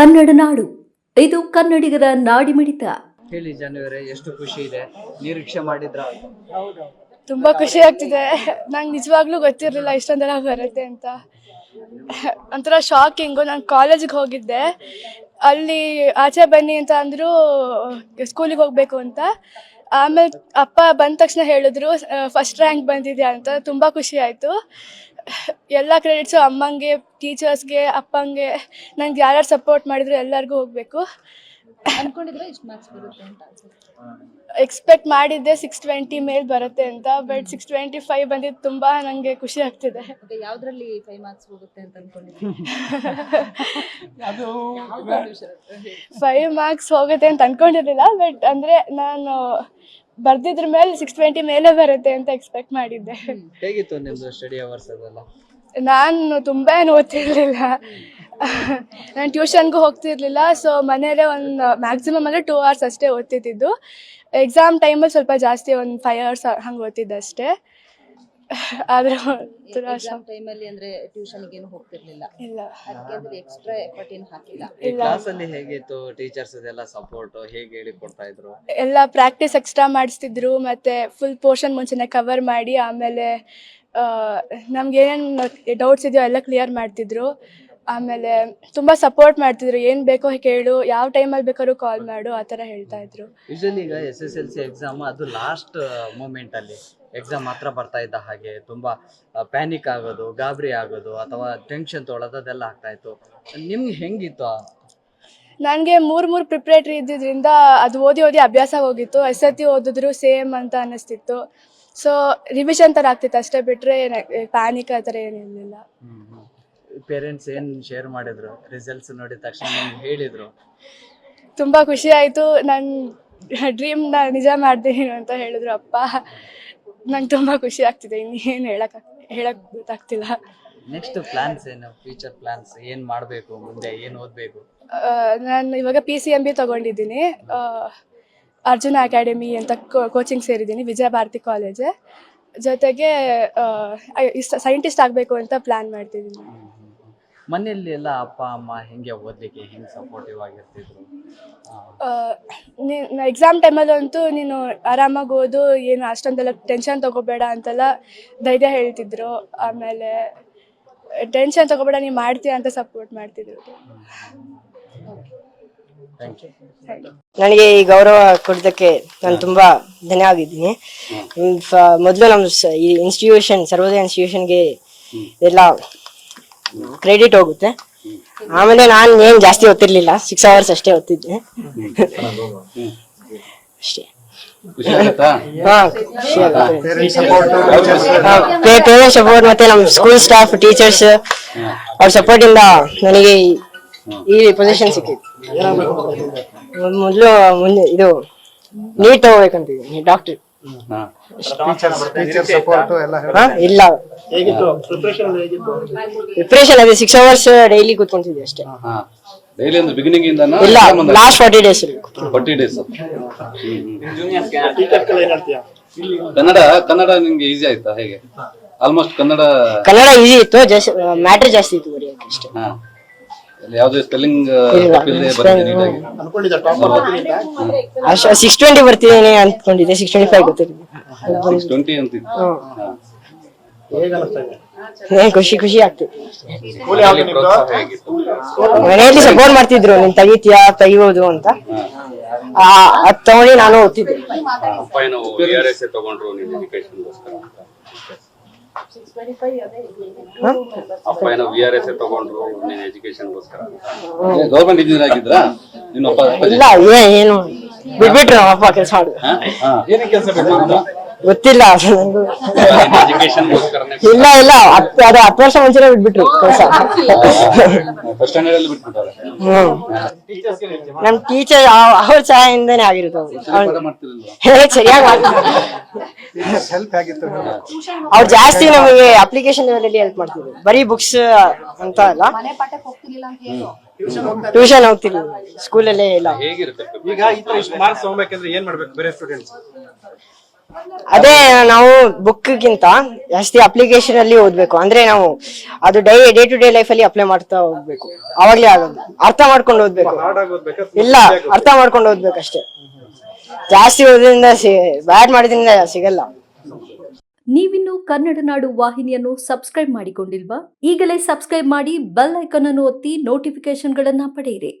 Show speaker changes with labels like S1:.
S1: ಕನ್ನಡ ನಾಡು. ಇದು ಕನ್ನಡಿಗರ ನಾಡಿಮಿಡಿತ
S2: ಹೇಳಿ ಜನವರಿ ಎಷ್ಟು ಖುಷಿ ಇದೆ. ನಿರೀಕ್ಷೆ ಮಾಡಿದ್ರ?
S3: ತುಂಬಾ ಖುಷಿ ಆಗ್ತಿದೆ. ನಂಗೆ ನಿಜವಾಗ್ಲೂ ಗೊತ್ತಿರಲಿಲ್ಲ ಇಷ್ಟೊಂದೆಲ್ಲ ಬರುತ್ತೆ ಅಂತ. ಒಂಥರ ಶಾಕಿಂಗ್ ನಾನು ಕಾಲೇಜಿಗೆ ಹೋಗಿದ್ದೆ. ಅಲ್ಲಿ ಆಚೆ ಬನ್ನಿ ಅಂತ ಅಂದ್ರು ಸ್ಕೂಲಿಗೆ ಹೋಗ್ಬೇಕು ಅಂತ. ಆಮೇಲೆ ಅಪ್ಪ ಬಂದ ತಕ್ಷಣ ಹೇಳಿದ್ರು ಫಸ್ಟ್ ರ್ಯಾಂಕ್ ಬಂದಿದ್ಯಾ? ಅಂತ. ತುಂಬಾ ಖುಷಿ ಆಯಿತು. ಎಲ್ಲ ಕ್ರೆಡಿಟ್ಸು ಅಮ್ಮಂಗೆ ಟೀಚರ್ಸ್ಗೆ ಅಪ್ಪಂಗೆ ನನಗೆ ಯಾರ್ಯಾರು ಸಪೋರ್ಟ್ ಮಾಡಿದ್ರು ಎಲ್ಲರಿಗೂ ಹೋಗಬೇಕು.
S4: ಅನ್ಕೊಂಡಿದ್ರೆ ಇಷ್ಟು ಮಾರ್ಕ್ಸ್ ಬರುತ್ತೆ ಅಂತ ಅನ್ಸುತ್ತೆ?
S3: ಎಕ್ಸ್ಪೆಕ್ಟ್ ಮಾಡಿದ್ದೆ ಸಿಕ್ಸ್ ಟ್ವೆಂಟಿ ಮೇಲ್ ಬರುತ್ತೆ ಅಂತ ಬಟ್ ಸಿಕ್ಸ್ ಟ್ವೆಂಟಿ ಫೈವ್ ಬಂದಿದ್ದು ತುಂಬ ನನಗೆ ಖುಷಿ ಆಗ್ತಿದೆ.
S4: ಯಾವ್ದ್ರಲ್ಲಿ ಫೈವ್ ಮಾರ್ಕ್ಸ್ ಹೋಗುತ್ತೆ ಅಂತ ಅನ್ಕೊಂಡಿದ್ರೆ?
S3: ಫೈವ್ ಮಾರ್ಕ್ಸ್ ಹೋಗುತ್ತೆ ಅಂತ ಅನ್ಕೊಂಡಿರ್ಲಿಲ್ಲ ಬಟ್ ಅಂದರೆ ನಾನು ಬರ್ದಿದ್ರ ಮೇಲೆ ಸಿಕ್ಸ್ ಟ್ವೆಂಟಿ ಮೇಲೆ ಬರುತ್ತೆ ಅಂತ ಎಕ್ಸ್ಪೆಕ್ಟ್ ಮಾಡಿದ್ದೆ.
S2: ಹೇಗಿತ್ತು ನಿಮ್ದು ಸ್ಟಡಿ ಅವರ್ಸ್ ಅದೆಲ್ಲ?
S3: ನಾನು ತುಂಬ ಏನು ಓದ್ತಿರ್ಲಿಲ್ಲ. ನಾನು ಟ್ಯೂಷನ್ಗೂ ಹೋಗ್ತಿರ್ಲಿಲ್ಲ ಸೊ ಮನೇಲೆ ಒಂದು ಮ್ಯಾಕ್ಸಿಮಮ್ ಅಂದರೆ ಟೂ ಅವರ್ಸ್ ಅಷ್ಟೇ ಓದ್ತಿದ್ದು ಎಕ್ಸಾಮ್ ಟೈಮಲ್ಲಿ ಸ್ವಲ್ಪ ಜಾಸ್ತಿ ಒಂದು ಫೈವ್ ಅವರ್ಸ್ ಹಂಗೆ ಓದ್ತಿದ್ದೆ ಅಷ್ಟೇ. ಆದರೂ
S4: ಎಕ್ಸಾಮ್ ಟೈಮಲ್ಲಿ ಅಂದ್ರೆ ಟ್ಯೂಷನ್ಗೆ ಏನು ಹೋಗ್ತಿರ್ಲಿಲ್ಲ.
S3: ಇಲ್ಲ.
S4: ಅದಕ್ಕೆ ಅಂದ್ರೆ ಎಕ್ಸ್ಟ್ರಾ ಎಫರ್ಟ್ ಏನು ಹಾಕಿಲ್ಲ.
S2: ಕ್ಲಾಸ್ ಅಲ್ಲಿ ಹೇಗಿತ್ತು ಟೀಚರ್ಸ್ ಇದೆಲ್ಲ ಸಪೋರ್ಟ್ ಹೇಗೆ ಹೇಳಿ ಕೊಡ್ತಾ ಇದ್ರು?
S3: ಎಲ್ಲ ಪ್ರಾಕ್ಟೀಸ್ ಎಕ್ಸ್ಟ್ರಾ ಮಾಡಿಸ್ತಿದ್ರು ಮತ್ತೆ ಫುಲ್ ಪೋರ್ಷನ್ ಮುಂಚೆನೆ ಕವರ್ ಮಾಡಿ ಆಮೇಲೆ ನಮ್ಗೆ ಏನೇನು ಡೌಟ್ಸ್ ಇದೆಯೋ ಎಲ್ಲ ಕ್ಲಿಯರ್ ಮಾಡ್ತಿದ್ರು. ಆಮೇಲೆ ತುಂಬಾ ಸಪೋರ್ಟ್ ಮಾಡ್ತಿದ್ರು. ಏನು ಬೇಕೋ ಕೇಳು ಯಾವ ಟೈಮಲ್ಲಿ ಬೇಕಾದ್ರೂ ಕಾಲ್ ಮಾಡು ಆ ಥರ ಹೇಳ್ತಾ ಇದ್ರು.
S2: ಯೂಶಲಿ ಈಗ S S L C exam ಅದು ಲಾಸ್ಟ್ ಮೂಮೆಂಟ್ ಅಲ್ಲಿ. ಎಕ್ಸಾಮ್ ಹತ್ರ ಬರ್ತಾ ಇದ್ದ ಹಾಗೆ ತುಂಬಾ ಪ್ಯಾನಿಕ್ ಆಗೋದು ಗಾಬರಿ ಆಗೋದು ಅಥವಾ ಟೆನ್ಷನ್ ತೊಗೊಳೋದು ಅದೆಲ್ಲ ಆಗ್ತಾ ಇತ್ತು. ನಿಮ್ಗೆ ಹೆಂಗಿತ್ತು ಆ-
S3: ನನಗೆ ಮೂರು ಮೂರು ಪ್ರಿಪ್ರೇಟ್ರಿ ಇದ್ದಿದ್ರಿಂದ ಅದು ಓದಿ ಓದಿ ಅಭ್ಯಾಸ ಹೋಗಿತ್ತು. ಎಸ್ ಸತಿ ಓದಿದ್ರು ಸೇಮ್ ಅಂತ ಅನ್ನಿಸ್ತಿತ್ತು. ಸೊ ರಿವಿಷನ್ ಥರ ಆಗ್ತಿತ್ತು ಅಷ್ಟೇ ಬಿಟ್ಟರೆ ಪ್ಯಾನಿಕ್ ಆ ಥರ ಏನಿರಲಿಲ್ಲ
S2: ಪೇರೆಂಟ್ಸ್ ಏನು ಶೇರ್ ಮಾಡಿದ್ರು? ರಿಸಲ್ಟ್ಸ್ ನೋಡಿದ ತಕ್ಷಣ ನಿಮ್ಗೆ ಹೇಳಿದ್ರು?
S3: ತುಂಬ ಖುಷಿ ಆಯಿತು. ನನ್ನ ಡ್ರೀಮ್ನ ನಿಜ ಮಾಡ್ತೀನಿ ಅಂತ ಹೇಳಿದ್ರು ಅಪ್ಪ. ನಂಗೆ ತುಂಬ ಖುಷಿ ಆಗ್ತಿದೆ. ಇನ್ನೇನು ಹೇಳಕ್ ಹೇಳಕ್ ಗೊತ್ತಾಗ್ತಿಲ್ಲ.
S2: ನೆಕ್ಸ್ಟ್ ಪ್ಲಾನ್ಸ್ ಏನು? ಫ್ಯೂಚರ್ ಪ್ಲಾನ್ಸ್ ಏನು ಮಾಡಬೇಕು? ಮುಂದೆ ಏನು ಓದಬೇಕು?
S3: ನಾನು ಇವಾಗ ಪಿ ಸಿ ಎಂ ಬಿ ತಗೊಂಡಿದ್ದೀನಿ. ಅರ್ಜುನ ಅಕಾಡೆಮಿ ಅಂತ ಕೋಚಿಂಗ್ ಸೇರಿದ್ದೀನಿ ವಿಜಯ ಭಾರತಿ ಕಾಲೇಜ್ ಜೊತೆಗೆ ಸೈಂಟಿಸ್ಟ್ ಆಗಬೇಕು ಅಂತ ಪ್ಲ್ಯಾನ್ ಮಾಡ್ತಿದ್ದೀನಿ.
S2: ಮನೆಯಲ್ಲಿ ಎಲ್ಲ ಅಪ್ಪ ಅಮ್ಮ ಹೆಂಗೆ ಓದಲಿಕ್ಕೆ ಹೆಂಗ್ ಸಪೋರ್ಟಿವ್ ಆಗಿರ್ತಿದ್ರು? ನೀನು
S3: ಎಕ್ಸಾಮ್ ಟೈಮಲ್ಲಂತೂ ನೀನು ಆರಾಮಾಗಿ ಓದು ಏನು ಅಷ್ಟೊಂದೆಲ್ಲ ಟೆನ್ಷನ್ ತಗೋಬೇಡ ಅಂತೆಲ್ಲ ಧೈರ್ಯ ಹೇಳ್ತಿದ್ರು. ಆಮೇಲೆ ಟೆನ್ಷನ್ ತಗೋಬೇಡ ನೀನು ಮಾಡ್ತೀಯ ಅಂತ ಸಪೋರ್ಟ್ ಮಾಡ್ತಿದ್ರು.
S5: ನನಗೆ ಈ ಗೌರವ ಕೊಡೋದಕ್ಕೆ ನಾನು ತುಂಬಾ ಧನ್ಯವಾಗಿದ್ದೀನಿ. ಮೊದಲು ನಮ್ಮ ಈ ಇನ್ಸ್ಟಿಟ್ಯೂಷನ್ ಸರ್ವೋದಯ ಇನ್ಸ್ಟಿಟ್ಯೂಷನ್ಗೆ ಎಲ್ಲ ಕ್ರೆಡಿಟ್ ಹೋಗುತ್ತೆ. ಆಮೇಲೆ ನಾನು ಏನ್ ಜಾಸ್ತಿ ಓದ್ತಿರ್ಲಿಲ್ಲ. ಸಿಕ್ಸ್ ಅವರ್ಸ್ ಅಷ್ಟೇ ಓದ್ತಿದ್ದೆ. ಅಷ್ಟೇ. ಪೇರೆಂಟ್ಸ್ ಸಪೋರ್ಟ್ ಮತ್ತೆ ನಮ್ಮ ಸ್ಕೂಲ್ ಸ್ಟಾಫ್ ಟೀಚರ್ಸ್ ಅವ್ರ ಸಪೋರ್ಟ್ ಇಂದ ನನಗೆ ಈ- ಪೊಸಿಷನ್ ಸಿಕ್ಕಿತ್ತು ಮೊದಲು ಮುಂದೆ ಇದು ನೀಟ್ ತಗೋಬೇಕಂತಿದ್ದೀನಿ ಡಾಕ್ಟರ್. ಇಲ್ಲ. ಪ್ರಿಪ್ರೇಷನ್ ಅದೇ ಸಿಕ್ಸ್ ಅವರ್ಸ್ ಡೈಲಿ ಕೂತ್ಕೊಂತಿದ್ವಿ ಅಷ್ಟೇ.
S6: ಹಾ ಡೈಲಿ ಒಂದು ಬಿಗಿನಿಂಗ್ ಇಂದ
S5: ಇಲ್ಲ last forty days
S6: forty days Kannada Kannada ನಿಮ್ಗೆ ಈಸಿ ಆಯ್ತಾ ಹೇಗೆ? ಆಲ್ಮೋಸ್ಟ್ ಕನ್ನಡ
S5: ಕನ್ನಡ ಈಸಿ ಇತ್ತು ಮ್ಯಾಟ್ರಿ ಜಾಸ್ತಿ ಇತ್ತು ಬರೆಯೋಕೆ ಅಷ್ಟೇ.
S6: ಯಾವುದೇ ಸ್ಪೆಲ್ಲಿಂಗ್
S5: ಅಷ್ಟು ಸಿಕ್ಸ್ ಟ್ವೆಂಟಿ ಬರ್ತಿದ್ದೀನಿ ಅಂದ್ಕೊಂಡಿದ್ದೆ ಸಿಕ್ಸ್ ಟ್ವೆಂಟಿ ಫೈವ್
S6: ಗೊತ್ತಿರ್ತೀನಿ ಟ್ವೆಂಟಿ
S5: ಖುಷಿ ಖುಷಿ ಆಗ್ತಿತ್ತು ಮನೆಯಲ್ಲಿ ಸಪೋರ್ಟ್ ಮಾಡ್ತಿದ್ರು. ನೀನ್ ತೆಗಿತೀಯಾ ತೆಗಿಬೋದು ಅಂತ. ಆ, ಅದ್ ತಗೊಂಡು ನಾನು ಓದ್ತಿದ್ದೆ.
S6: ಅಪ್ಪ ಏನೋ ವಿ ಆರ್ ಎಸ್ ತಗೊಂಡ್ರು ನಿನ್ನ ಎಜುಕೇಶನ್ಗೋಸ್ಕರ ಅಪ್ಪ ಏನೋ ವಿ ಆರ್ ಎಸ್ ತಗೊಂಡ್ರು ನಿನ್ನ ಎಜುಕೇಶನ್ಗೋಸ್ಕರ ಗೌರ್ಮೆಂಟ್ ಇಂಜಿನಿಯರ್ ಆಗಿದ್ರಾ? ನಿನ್ನ ಅಪ್ಪ ಅಪ್ಪಾಜಿ?
S5: ಇಲ್ಲ ಏನು? ಬಿಟ್ಬಿಟ್ರು ಅಪ್ಪ ಕೆಲಸ
S6: ಬಿಟ್ಟು
S5: ಗೊತ್ತಿಲ್ಲ. ಇಲ್ಲ ಇಲ್ಲ. ಹತ್ತು ಅದು ಹತ್ತು ವರ್ಷ ಮುಂಚೆನೆ ಬಿಟ್ಬಿಟ್ರು ಕೆಲಸ
S6: ಫಸ್ಟ್ ಸ್ಟ್ಯಾಂಡರ್ಡ್ ಅಲ್ಲಿ ಬಿಟ್ಬಿಟ್ಟಾರೆ
S5: ಹ್ಮ್. ನಮ್ ಟೀಚರ್ ಅವ್ರ ಚಾಯಿಂದಾನೇ ಆಗಿರುತ್ತೆ ಸರಿಯಾಗಿ ಅವ್ರು ಜಾಸ್ತಿ ನಮಗೆ ಅಪ್ಲಿಕೇಶನ್ ಲೆವೆಲಲ್ಲಿ ಹೆಲ್ಪ್ ಮಾಡ್ತಿದ್ರು. ಬರೀ ಬುಕ್ಸ್ ಅಂತ ಅಲ್ಲ.
S4: ಮನೆ ಪಾಠಕ್ಕೆ ಹೋಗ್ತಿರ್ಲಿಲ್ಲ ಅಂತ ಹೇಳು
S5: ಟ್ಯೂಷನ್ ಹೋಗ್ತಿರ್ಲಿಲ್ಲ ಸ್ಕೂಲಲ್ಲೇ ಇಲ್ಲ.
S6: ಹೇಗಿರುತ್ತೆ?
S7: ಈಗ ಈ ತರ ಇಷ್ಟು ಮಾರ್ಕ್ಸ್ ತಗೋಬೇಕಂದ್ರೆ ಏನ್ ಮಾಡ್ಬೇಕು? ಬೇರೆ ಸ್ಟೂಡೆಂಟ್ಸ್
S5: ಅದೇ ನಾವು ಬುಕ್ಗಿಂತ ಜಾಸ್ತಿ ಅಪ್ಲಿಕೇಶನ್ ಅಲ್ಲಿ ಓದ್ಬೇಕು. ಅಂದ್ರೆ ನಾವು ಅದು die day to day life ಅಲ್ಲಿ ಅಪ್ಲೈ ಮಾಡ್ತಾ ಹೋಗ್ಬೇಕು. ಅವಾಗ್ಲೇ ಆಗೋದು. ಅರ್ಥ ಮಾಡ್ಕೊಂಡು ಓದ್ಬೇಕು. ಇಲ್ಲ ಅರ್ಥ ಮಾಡ್ಕೊಂಡು ಓದ್ಬೇಕು ಅಷ್ಟೇ ಜಾಸ್ತಿ ಓದ್ರಿಂದ ಬ್ಯಾಡ್ ಮಾಡಿದ್ರಿಂದ ಸಿಗಲ್ಲ.
S1: ನೀವಿನ್ನು ಕನ್ನಡ ನಾಡು ವಾಹಿನಿಯನ್ನು ಸಬ್ಸ್ಕ್ರೈಬ್ ಮಾಡಿಕೊಂಡಿಲ್ವಾ? ಈಗಲೇ ಸಬ್ಸ್ಕ್ರೈಬ್ ಮಾಡಿ ಬೆಲ್ ಐಕಾನ್ ಅನ್ನು ಒತ್ತಿ ನೋಟಿಫಿಕೇಶನ್ಗಳನ್ನ ಪಡೆಯಿರಿ.